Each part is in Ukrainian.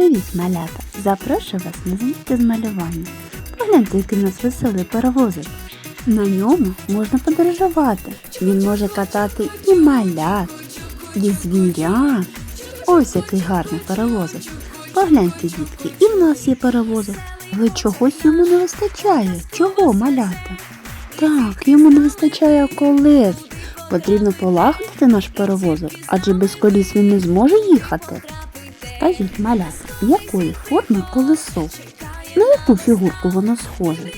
Привіт, малята! Запрошую вас на заняття з малювання. Погляньте, який у нас веселий паровозик. На ньому можна подорожувати. Він може катати і малят, і звірят. Ось який гарний паровозик. Погляньте, дітки, і в нас є паровозик. Але чогось йому не вистачає. Чого малята? Так, йому не вистачає колес. Потрібно полагодити наш паровозик, адже без коліс він не зможе їхати. Скажіть, малята, якої форми колесо? На яку фігурку воно схоже?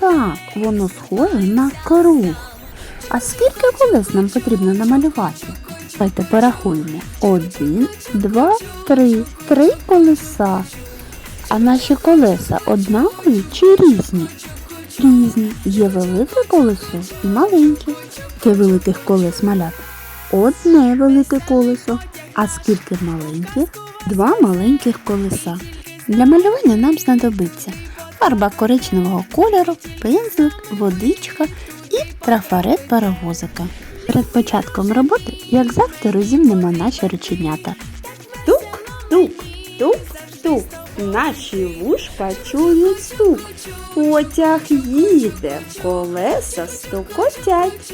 Так, воно схоже на круг. А скільки колес нам потрібно намалювати? Давайте порахуємо. Один, два, три. Три колеса. А наші колеса однакові чи різні? Різні. Є велике колесо і маленьке. Яке великих колес малят? Одне велике колесо. А скільки маленьких? Два маленьких колеса. Для малювання нам знадобиться фарба коричневого кольору, пензлик, водичка і трафарет паровозика. Перед початком роботи, як завжди, розімнемо наші реченята. Тук, тук, тук, тук. Наші вушка чують стук. Потяг їде, колеса стукотять.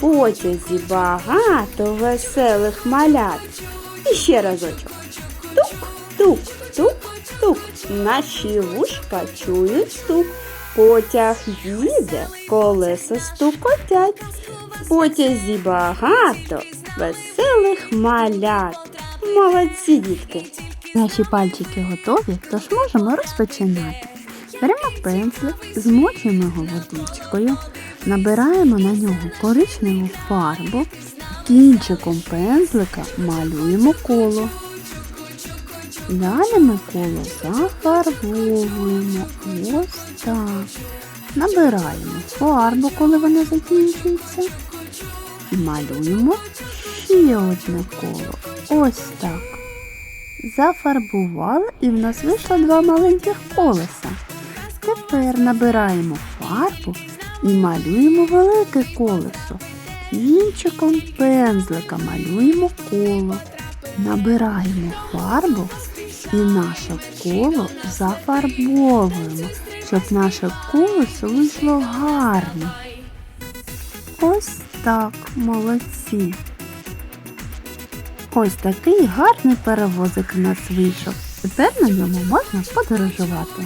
Потязі багато веселих малят. І ще разочок. Тук, тук, тук, тук. Наші вушка чують стук. Потяг їде, колеса стукотять. В потязі багато веселих малят. Молодці, дітки! Наші пальчики готові, тож можемо розпочинати. Беремо пензлик, змочуємо його водичкою, набираємо на нього коричневу фарбу, кінчиком пензлика малюємо коло. Далі ми коло зафарбовуємо. Ось так. Набираємо фарбу, коли вона закінчується. І малюємо ще одне коло. Ось так. Зафарбували і в нас вийшло два маленьких колеса. Тепер набираємо фарбу і малюємо велике колесо. Кінчиком пензлика малюємо коло. Набираємо фарбу і наше коло зафарбовуємо, щоб наше колесо вийшло гарне. Ось так, молодці. Ось такий гарний паровозик у нас вийшов. Тепер на ньому можна подорожувати.